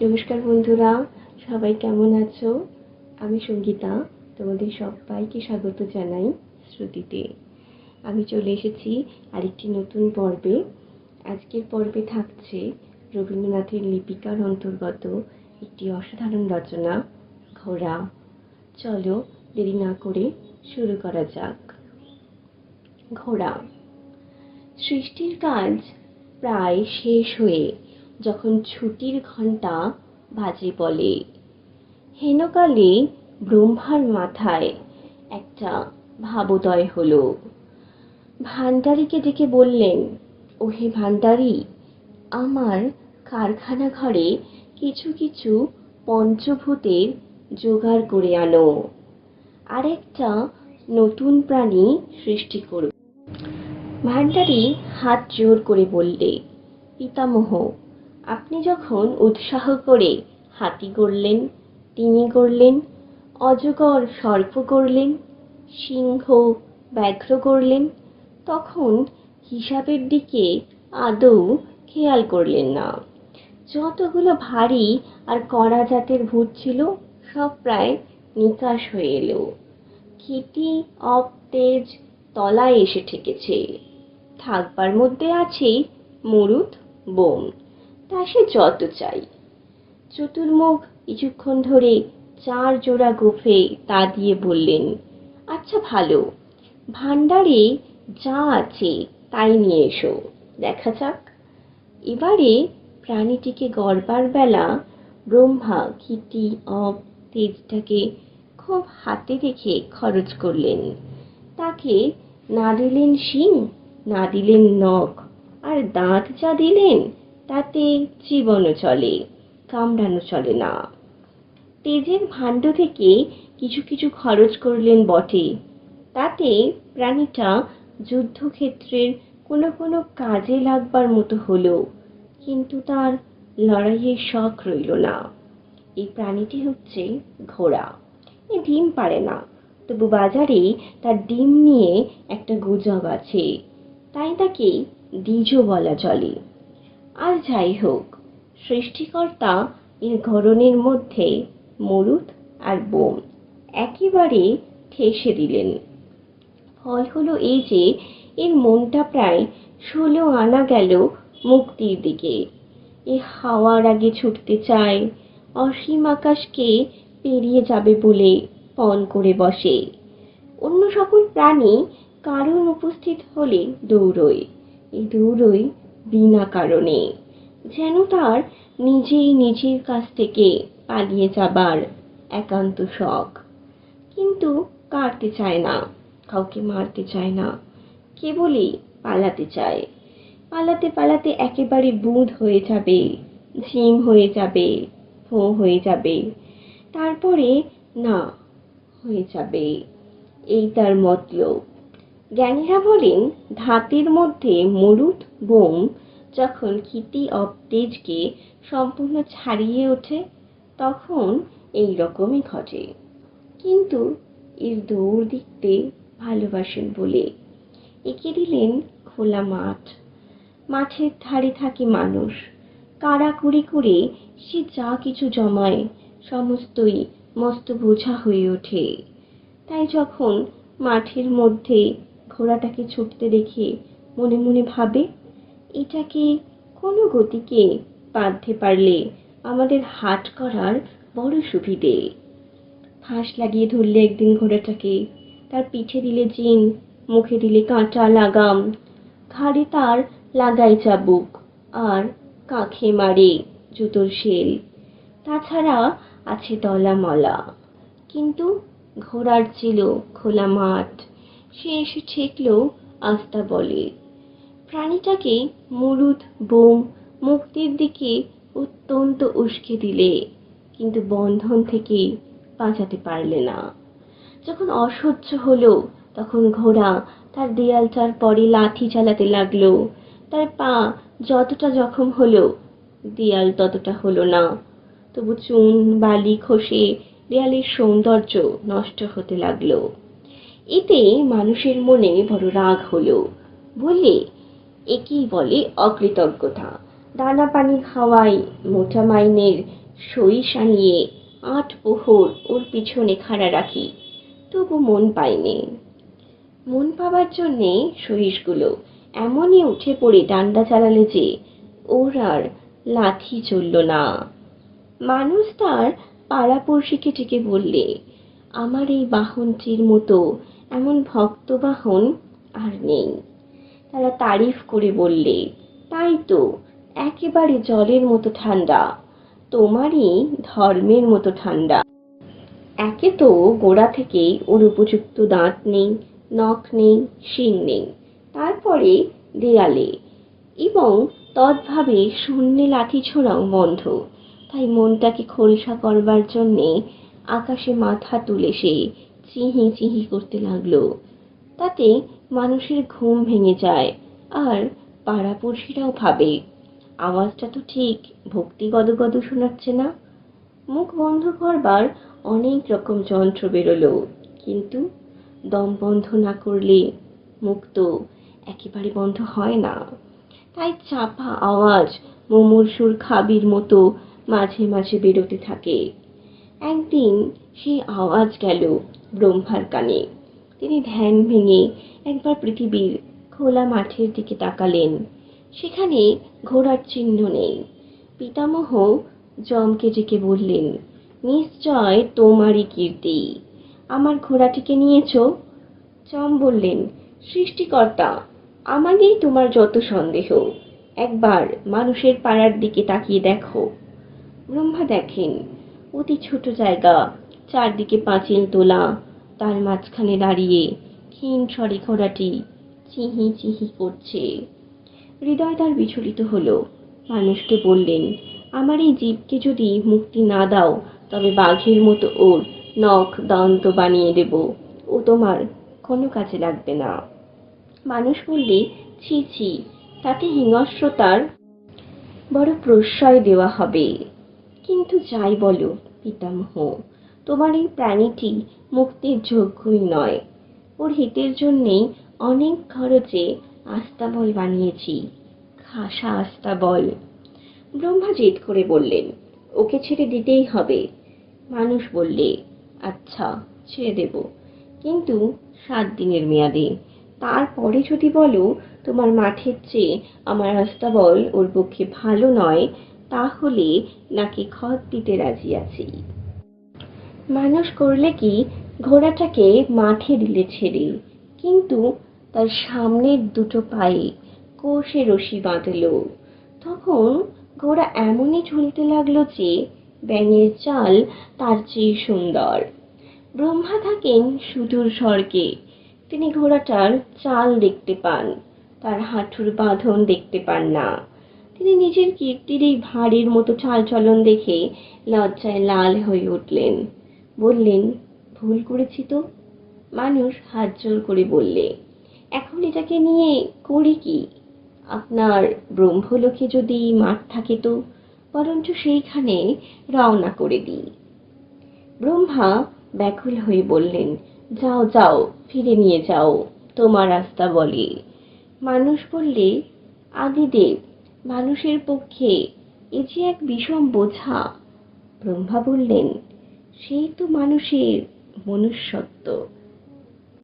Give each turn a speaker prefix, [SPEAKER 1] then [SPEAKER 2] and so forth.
[SPEAKER 1] নমস্কার বন্ধুরা, সবাই কেমন আছো? আমি সঙ্গীতা, তোমাদের সবাইকে স্বাগত জানাই শ্রুতিতে। আমি চলে এসেছি আরেকটি নতুন পর্বে। আজকের পর্বে থাকছে রবীন্দ্রনাথের লিপিকার অন্তর্গত একটি অসাধারণ রচনা, ঘোড়া। চলো দেরি না করে শুরু করা যাক। ঘোড়া। সৃষ্টির কাজ প্রায় শেষ হয়ে যখন ছুটির ঘণ্টা বাজে বলে। হেনকালে ব্রহ্মার মাথায় একটা ভাবোদয় হলো। ভান্ডারিকে ডেকে বললেন, ওহে ভান্ডারি, আমার কারখানা ঘরে কিছু কিছু পঞ্চভূতের জোগাড় করে আনো। আরেকটা নতুন প্রাণী সৃষ্টি করো। ভান্ডারী হাত জোর করে বললে, পিতামহ আপনি যখন উৎসাহ করে হাতি গড়লেন তিমি গড়লেন, অজগর সর্প গড়লেন, সিংহ ব্যাঘ্র গড়লেন, তখন হিসাবের দিকে আদৌ খেয়াল করলেন না। যতগুলো ভারী আর কড়া জাতের ভূত ছিল, সব প্রায় নিকাশ হয়ে এলো। খিটি অব তেজ, তলায় এসে ঠেকেছে। থাকবার মধ্যে আছে মরুত বোম তা সে যত চাই। চতুর্মুখ কিছুক্ষণ ধরে চার জোড়া গোফে তা দিয়ে বললেন আচ্ছা ভালো। ভাণ্ডারে যা আছে তাই নিয়ে এসো, দেখা যাক। এবারে প্রাণীটিকে গড়বার বেলা ব্রহ্মা ক্ষিতি অব, তেজটাকে খুব হাতে রেখে খরচ করলেন। তাকে, না দিলেন শিং, না দিলেন নখ, আর দাঁত যা দিলেন তাতে জীবনও চলে, কামড়ানো চলে না। তেজের ভাণ্ড থেকে কিছু কিছু খরচ করলেন বটে। তাতে প্রাণীটা যুদ্ধক্ষেত্রের কোনো কোনো কাজে লাগবার মতো হলো, কিন্তু তার লড়াইয়ের শখ রইল না। এই প্রাণীটি হচ্ছে ঘোড়া। এ ডিম পারে না, তবু বাজারে তার ডিম নিয়ে একটা গুজব আছে। তাই তাকে দ্বিজ বলা চলে। আর যাই হোক, সৃষ্টিকর্তা এর গড়নের মধ্যে মরুত আর বোম একেবারে ঠেসে দিলেন। ফল হলো এই যে এর মনটা প্রায় ষোলো আনা গেল মুক্তির দিকে। এ হাওয়ার আগে ছুটতে চায়, অসীম আকাশকে পেরিয়ে যাবে বলে পণ করে বসে। অন্য সকল প্রাণী কারণ উপস্থিত হলে দৌড়ই এই দৌড়ই বিনা কারণে, যেন তার নিজেই নিজের কাছ থেকে পালিয়ে যাবার একান্ত শখ। কিন্তু কাটতে চায় না, কাউকে মারতে চায় না, কেবলই পালাতে চায়। পালাতে পালাতে একেবারে বুঁদ হয়ে যাবে, ঝিম হয়ে যাবে ফোঁ হয়ে যাবে, তারপরে না হয়ে যাবে। এই তার মতলব। জ্ঞানীরা বলেন, ধাতের মধ্যে মরুত বোম যখন ক্ষিতি অব তেজকে সম্পূর্ণ ছাড়িয়ে ওঠে, তখন এই রকমই ঘটে। কিন্তু এর দৌড় দেখতে ভালোবাসেন বলে। একে দিলেন খোলা মাঠ। মাঠের ধারে থাকে মানুষ। কাড়াকুড়ি করে সে যা কিছু জমায়, সমস্তই মস্ত বোঝা হয়ে ওঠে। তাই যখন মাঠের মধ্যে ঘোড়াটাকে ছুটতে দেখে মনে মনে ভাবে এটাকে কোনো গতিকে বাঁধতে পারলে আমাদের হাট করার বড় সুবিধে? ফাঁস লাগিয়ে ধরলে একদিন ঘোড়াটাকে। তার পিঠে দিলে জিন, মুখে দিলে কাঁটা লাগাম। ঘাড়ে তার লাগাই চাবুক আর কাঁখে মারে জুতোর শেল। তাছাড়া আছে দলা মলা কিন্তু ঘোড়ার ছিল খোলা মাঠ। সে এসে ঠেকল আস্তা বলে। প্রাণীটাকে মরুদ, বোম, মুক্তির দিকে অত্যন্ত উস্কে দিলে, কিন্তু বন্ধন থেকে বাঁচাতে পারলে না। যখন অসহ্য হলো, তখন ঘোড়া তার দেয়ালটার পরে লাঠি চালাতে লাগল। তার পা যতটা জখম হলো, দেয়াল ততটা হলো না। তবু চুন, বালি খসে দেয়ালের সৌন্দর্য নষ্ট হতে লাগল। এতে মানুষের মনে বড় রাগ হলো। বলে একেই বলে অকৃতজ্ঞতা। দানা পানি খাওয়াই মোটা মাইনের সইসা নিয়ে আট প্রহর ওর পিছনে খাড়া রাখি, তবু মন পাইনি মন পাবার জন্যে সহিসগুলো এমনই উঠে পড়ে ডান্ডা চালালে যে ওর আর লাথি চলল না। মানুষ তার পাড়াপড়শিকে ডেকে বললে, আমার এই বাহনটির মতো এমন ভক্ত বাহন আর নেই। তারা তারিফ করে বললে, তাই তো, একেবারে জলের মতো ঠান্ডা। তোমারই ধর্মের মতো ঠান্ডা। একে তো গোড়া থেকে ওর উপযুক্ত দাঁত নেই, নখ নেই, শিং নেই। তারপরে দেয়ালে। এবং তদ্ভাবে শূন্যে লাঠি ছোড়াও বন্ধ। তাই মনটাকে খোলসা করবার জন্যে আকাশে মাথা তুলে সে চিহি চিহি করতে লাগল। তাতে মানুষের ঘুম ভেঙে যায়, আর পাড়াপড়শিরাও ভাবে, আওয়াজটা তো ঠিক, ভক্তি গদগদ শোনাচ্ছে না। মুখ বন্ধ করবার অনেক রকম যন্ত্র বেরোলো, কিন্তু দম বন্ধ না করলে মুখ তো একেবারে বন্ধ হয় না। তাই চাপা আওয়াজ মুমূর্ষুর খাবির মতো মাঝে মাঝে বেরোতে থাকে। একদিন সেই আওয়াজ গেল ব্রহ্মার কানে। তিনি ধ্যান ভেঙে একবার পৃথিবীর খোলা মাঠের দিকে তাকালেন। সেখানে ঘোড়ার চিহ্ন নেই। পিতামহ জমকে ডেকে বললেন, নিশ্চয় তোমারই কীর্তি। আমার ঘোড়াটিকে নিয়েছ? চম বললেন, সৃষ্টিকর্তা আমাকেই তোমার যত সন্দেহ, একবার মানুষের পাড়ার দিকে তাকিয়ে দেখো। ব্রহ্মা দেখেন, অতি ছোট জায়গা চারদিকে পাঁচিল তোলা, তার মাঝখানে দাঁড়িয়ে ক্ষীণ স্বরে ঘোড়াটি চিহি চিহি করছে। হৃদয় তার বিচলিত হলো। মানুষকে বললেন, আমার এই জীবকে যদি মুক্তি না দাও, তবে বাঘের মতো ওর নখ দন্ত বানিয়ে দেব। ও তোমার কোনো কাজে লাগবে না। মানুষ বললে, ছি ছি, তাতে হিংস্রতার বড় প্রশ্রয় দেওয়া হবে। কিন্তু যাই বলো, পিতামহ তোমার এই প্রাণীটি মুক্তির যোগ্যই নয়। ওর হিতের জন্যেই অনেক খরচে আস্তাবল বানিয়েছি। খাসা আস্তাবল ব্রহ্মা জেদ করে বললেন, ওকে ছেড়ে দিতেই হবে। মানুষ বললে আচ্ছা ছেড়ে দেব। কিন্তু সাত দিনের মেয়াদে। তারপরে যদি বলো, তোমার মাঠের চেয়ে আমার আস্তাবল ওর পক্ষে ভালো নয়, তাহলে নাকি খত দিতে রাজি আছি। মানুষ করলে কি? ঘোড়াটাকে মাঠে দিলে ছেড়ে। কিন্তু তার সামনের দুটো পায়ে কোষে রশি বাঁধল। তখন ঘোড়া এমনই ঝুলতে লাগল যে, ব্যাঙের চাল তার চেয়ে সুন্দর। ব্রহ্মা থাকেন সুদূর স্বর্গে। তিনি ঘোড়াটার চাল দেখতে পান, তার হাঁটুর বাঁধন দেখতে পান না। তিনি নিজের কীর্তির এই ভাঁড়ের মতো চালচলন দেখে লজ্জায় লাল হয়ে উঠলেন। বললেন, ভুল করেছি তো? মানুষ হাত জোর করে বললে, এখন এটাকে নিয়ে করি কি? আপনার ব্রহ্মলোকে যদি মাঠ থাকে তো? বরঞ্চ সেইখানে রওনা করে দিই। ব্রহ্মা ব্যাকুল হয়ে বললেন, যাও যাও, ফিরে নিয়ে যাও, তোমার রাস্তা বলে। মানুষ বললে, আদিদেব, মানুষের পক্ষে এ যে এক বিষম বোঝা। ব্রহ্মা বললেন সেই তো মানুষের মনুষ্যত্ব।